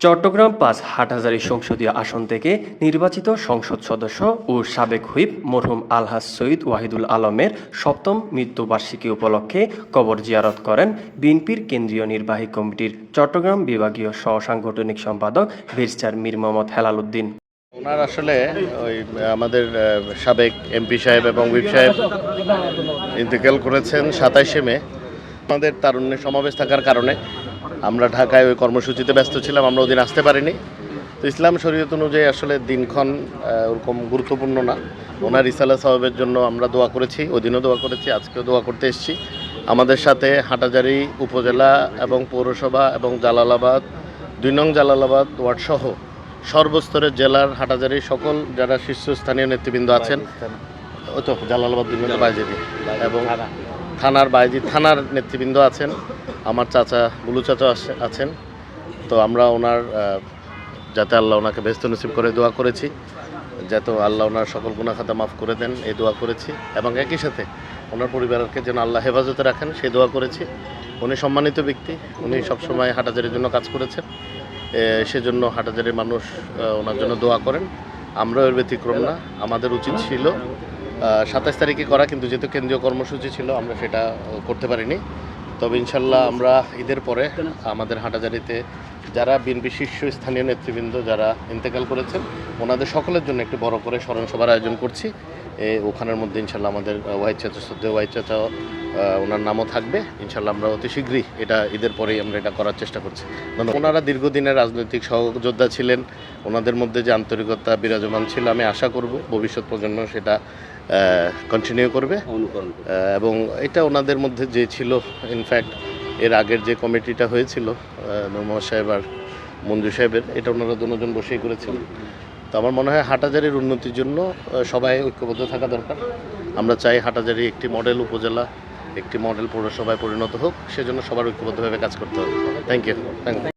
চট্টগ্রাম পাঁচ হাটহাজারী সংসদীয় আসন থেকে নির্বাচিত সংসদ সদস্য ও সাবেক হুইপ মরহুম আলহাজ সৈয়দ ওয়াহিদুল আলমের সপ্তম মৃত্যুবার্ষিকী উপলক্ষে কবর জিয়ারত করেন বিএনপির কেন্দ্রীয় নির্বাহী কমিটির চট্টগ্রাম বিভাগীয় সহ সাংগঠনিক সম্পাদক ব্যারিস্টার মীর মোহাম্মদ হেলাল উদ্দিন। ওনার আসলে ওই, আমাদের সাবেক এমপি সাহেব এবং হুইপ সাহেব ইন্তেকাল করেছেন সাতাইশে মে। আমাদের তারুণ্যের সমাবেশ থাকার কারণে আমরা ঢাকায় ওই কর্মসূচিতে ব্যস্ত ছিলাম আমরা ওদিন আসতে পারিনি। তো ইসলাম শরীয়ত অনুযায়ী আসলে দিনক্ষণ ওরকম গুরুত্বপূর্ণ না। ওনার ইসালা সাহেবের জন্য আমরা দোয়া করেছি ওদিনও দোয়া করেছি আজকেও দোয়া করতে এসেছি। আমাদের সাথে হাটাজারি উপজেলা এবং পৌরসভা এবং জালালাবাদ দুই নং জালালাবাদ ওয়ার্ড সহ সর্বস্তরের জেলার হাটাজারি সকল যারা শীর্ষস্থানীয় নেতৃবৃন্দ আছেন ও তো জালালাবাদ দুই নং এবং থানার বাইজি থানার নেতৃবৃন্দ আছেন, আমার চাচা বুলু চাচা আছে- আছেন। তো আমরা ওনার যাতে আল্লাহ ওনাকে ব্যস্ত নসিব করে দোয়া করেছি, যাতে আল্লাহ ওনার সকল গুণাখাতা মাফ করে দেন, এই দোয়া করেছি। এবং একই সাথে ওনার পরিবারকে যেন আল্লাহ হেফাজতে রাখেন সেই দোয়া করেছি। উনি সম্মানিত ব্যক্তি, উনি সবসময় হাটাজারির জন্য কাজ করেছেন। সেজন্য হাটাজারির মানুষ ওনার জন্য দোয়া করেন। আমরাও এর ব্যতিক্রম না, আমাদের উচিত ছিল সাতাশ তারিখে করা কিন্তু যেহেতু কেন্দ্রীয় কর্মসূচি ছিল আমরা সেটা করতে পারিনি। তবে ইনশাল্লাহ আমরা ঈদের পরে আমাদের হাটাজারিতে যারা বিএনপি শীর্ষস্থানীয় নেতৃবৃন্দ যারা ইন্তেকাল করেছেন ওনাদের সকলের জন্য একটু বড় করে স্মরণ সভার আয়োজন করছি। এ, ওখানের মধ্যে ইনশাল্লাহ আমাদের ওয়াইট চাচা শ্রদ্ধেয় ওয়াইট চাচা ওনার নামও থাকবে। ইনশাল্লাহ আমরা অতি শীঘ্রই এটা ঈদের পরেই আমরা এটা করার চেষ্টা করছি। ওনারা দীর্ঘদিনের রাজনৈতিক সহযোদ্ধা ছিলেন ওনাদের মধ্যে যে আন্তরিকতা বিরাজমান ছিল আমি আশা করব ভবিষ্যৎ প্রজন্ম সেটা কন্টিনিউ করবে। এবং এটা ওনাদের মধ্যে যে ছিল ইনফ্যাক্ট এর আগের যে কমিটিটা হয়েছিল নৌমা সাহেব আর মঞ্জু সাহেবের, এটা ওনারা দুজন বসেই করেছিলেন তো আমার মনে হয় হাটাজারির উন্নতির জন্য সবাই ঐক্যবদ্ধ থাকা দরকার। আমরা চাই হাটাজারি একটি মডেল উপজেলা, একটি মডেল পৌরসভায় পরিণত হোক, সেজন্য সবার ঐক্যবদ্ধভাবে কাজ করতে হবে। Thank you thank you